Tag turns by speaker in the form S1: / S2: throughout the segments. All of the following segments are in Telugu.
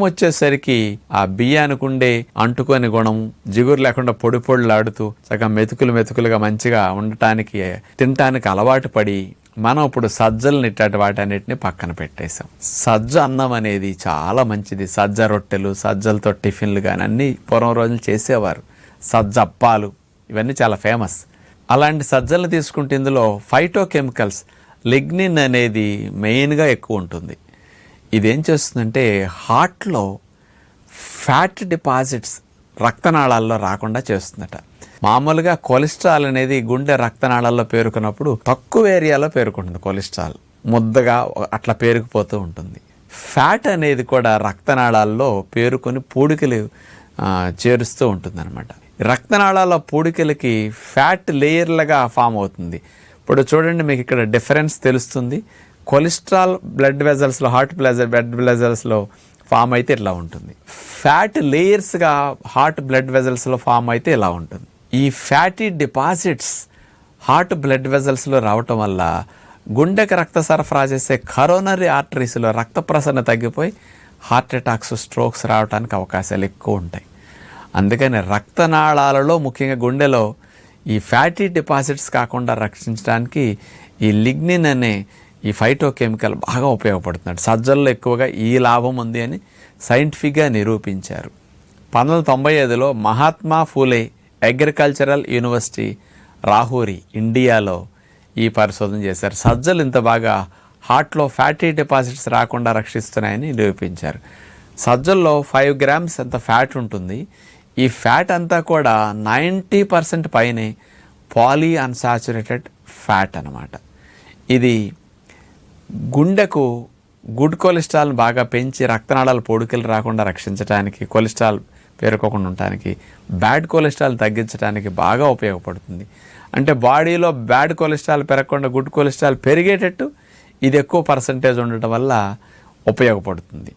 S1: వచ్చేసరికి ఆ బియ్యానికి ఉండే అంటుకొని గుణం జిగురు లేకుండా పొడి పొడులాడుతూ సగం మెతుకులు మెతుకులుగా మంచిగా ఉండటానికి తినటానికి అలవాటు పడి మనం ఇప్పుడు సజ్జల్ని ఇట్లాంటి వాటన్నిటిని పక్కన పెట్టేశాం. సజ్జ అన్నం అనేది చాలా మంచిది. సజ్జ రొట్టెలు సజ్జలతో టిఫిన్లు కానీ అన్నీ పూర్వం రోజులు చేసేవారు. సజ్జ అప్పాలు ఇవన్నీ చాలా ఫేమస్. అలాంటి సజ్జలు తీసుకుంటే ఇందులో ఫైటో కెమికల్స్ లిగ్నిన్ అనేది మెయిన్గా ఎక్కువ ఉంటుంది. ఇదేం చేస్తుందంటే హార్ట్లో ఫ్యాట్ డిపాజిట్స్ రక్తనాళాల్లో రాకుండా చేస్తుందట. మామూలుగా కొలెస్ట్రాల్ అనేది గుండె రక్తనాళాల్లో పేరుకున్నప్పుడు తక్కువ ఏరియాలో పేరుకుంటుంది కొలెస్ట్రాల్. ముద్దగా అట్లా పేరుకుపోతూ ఉంటుంది. ఫ్యాట్ అనేది కూడా రక్తనాళాల్లో పేరుకొని పూడికలు చేరుస్తూ ఉంటుందన్నమాట. రక్తనాళాల పూడికలకి ఫ్యాట్ లేయర్లుగా ఫామ్ అవుతుంది. ఇప్పుడు చూడండి మీకు ఇక్కడ డిఫరెన్స్ తెలుస్తుంది. కొలెస్ట్రాల్ బ్లడ్ వెజల్స్లో హార్ట్ ప్లెజర్ బ్లడ్ వెజల్స్లో ఫామ్ అయితే ఇలా ఉంటుంది. ఫ్యాట్ లేయర్స్గా హార్ట్ బ్లడ్ వెజల్స్లో ఫామ్ అయితే ఇలా ఉంటుంది. ఈ ఫ్యాటీ డిపాజిట్స్ హార్ట్ బ్లడ్ వెజల్స్లో రావటం వల్ల గుండెకి రక్త సరఫరా చేసే కరోనరీ ఆర్టరీస్లో రక్త ప్రసరణ తగ్గిపోయి హార్ట్ అటాక్స్ స్ట్రోక్స్ రావడానికి అవకాశాలు ఎక్కువ ఉంటాయి. అందుకని రక్తనాళాలలో ముఖ్యంగా గుండెలో ఈ ఫ్యాటీ డిపాజిట్స్ కాకుండా రక్షించడానికి ఈ లిగ్నిన్ అనే ఈ ఫైటో కెమికల్ బాగా ఉపయోగపడుతున్నాడు. సజ్జల్లో ఎక్కువగా ఈ లాభం ఉంది అని సైంటిఫిక్గా నిరూపించారు. పంతొమ్మిది వందల తొంభై ఐదులో మహాత్మా ఫూలే అగ్రికల్చరల్ యూనివర్సిటీ రాహూరి ఇండియాలో ఈ పరిశోధన చేశారు. సజ్జలు ఇంత బాగా హార్ట్లో ఫ్యాటీ డిపాజిట్స్ రాకుండా రక్షిస్తున్నాయని నిరూపించారు. సజ్జల్లో ఫైవ్ గ్రామ్స్ అంత ఫ్యాట్ ఉంటుంది. ఈ ఫ్యాట్ అంతా కూడా నైంటీ పర్సెంట్ పైనే పాలీ అన్సాచురేటెడ్ ఫ్యాట్ అన్నమాట. ఇది గుండెకు గుడ్ కొలెస్ట్రాల్ బాగా పెంచి రక్తనాళాలు పొడుకలు రాకుండా రక్షించడానికి కొలెస్ట్రాల్ పేరుకోకుండా ఉండటానికి బ్యాడ్ కొలెస్ట్రాల్ తగ్గించడానికి బాగా ఉపయోగపడుతుంది. అంటే బాడీలో బ్యాడ్ కొలెస్ట్రాల్ పెరగకుండా గుడ్ కొలెస్ట్రాల్ పెరిగేటట్టు ఇది ఎక్కువ పర్సంటేజ్ ఉండటం వల్ల ఉపయోగపడుతుంది.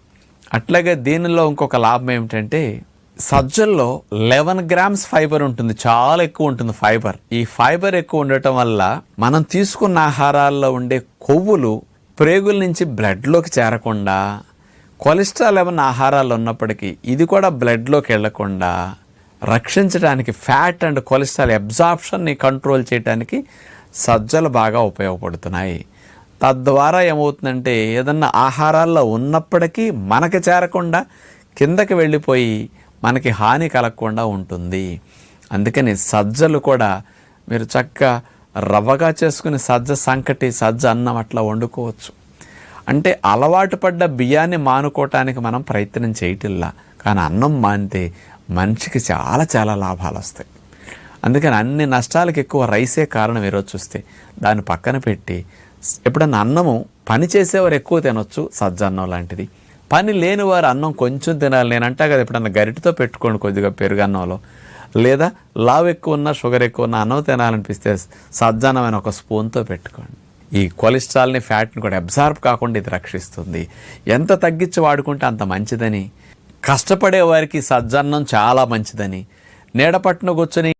S1: అట్లాగే దీనిలో ఇంకొక లాభం ఏమిటంటే సజ్జల్లో లెవెన్ గ్రామ్స్ ఫైబర్ ఉంటుంది చాలా ఎక్కువ ఉంటుంది ఫైబర్. ఈ ఫైబర్ ఎక్కువ ఉండటం వల్ల మనం తీసుకున్న ఆహారాల్లో ఉండే కొవ్వులు ప్రేగుల నుంచి బ్లడ్లోకి చేరకుండా కొలెస్ట్రాల్ ఏమైనా ఆహారాలు ఉన్నప్పటికీ ఇది కూడా బ్లడ్లోకి వెళ్ళకుండా రక్షించడానికి ఫ్యాట్ అండ్ కొలెస్ట్రాల్ అబ్జార్ప్షన్ని కంట్రోల్ చేయడానికి సజ్జలు బాగా ఉపయోగపడుతున్నాయి. తద్వారా ఏమవుతుందంటే ఏదన్నా ఆహారాల్లో ఉన్నప్పటికీ మనకి చేరకుండా కిందకి వెళ్ళిపోయి మనకి హాని కలగకుండా ఉంటుంది. అందుకని సజ్జలు కూడా మీరు చక్కగా రవ్వగా చేసుకుని సజ్జ సంకటి సజ్జ అన్నం అట్లా వండుకోవచ్చు. అంటే అలవాటు పడ్డ బియ్యాన్ని మానుకోవటానికి మనం ప్రయత్నం చేయటిల్లా. కానీ అన్నం మానితే మనిషికి చాలా చాలా లాభాలు వస్తాయి. అందుకని అన్ని నష్టాలకు ఎక్కువ రైసే కారణం ఈరోజు చూస్తే. దాన్ని పక్కన పెట్టి ఎప్పుడన్నా అన్నము పని చేసేవారు ఎక్కువ తినొచ్చు సజ్జ అన్నం లాంటిది. పని లేని వారు అన్నం కొంచెం తినాలి. నేను అంటా కదా ఎప్పుడన్నా గరిటతో పెట్టుకోండి కొద్దిగా పెరుగు అన్నంలో లేదా లావ్ ఎక్కువ ఉన్న షుగర్ ఎక్కువ ఉన్నా అన్నం తినాలనిపిస్తే సజ్జానమైన ఒక స్పూన్తో పెట్టుకోండి. ఈ కొలెస్ట్రాల్ని ఫ్యాట్ని కూడా అబ్జార్బ్ కాకుండా ఇది రక్షిస్తుంది. ఎంత తగ్గించి వాడుకుంటే అంత మంచిదని. కష్టపడే వారికి సజ్జన్నం చాలా మంచిదని. నీడపట్టున కూర్చొని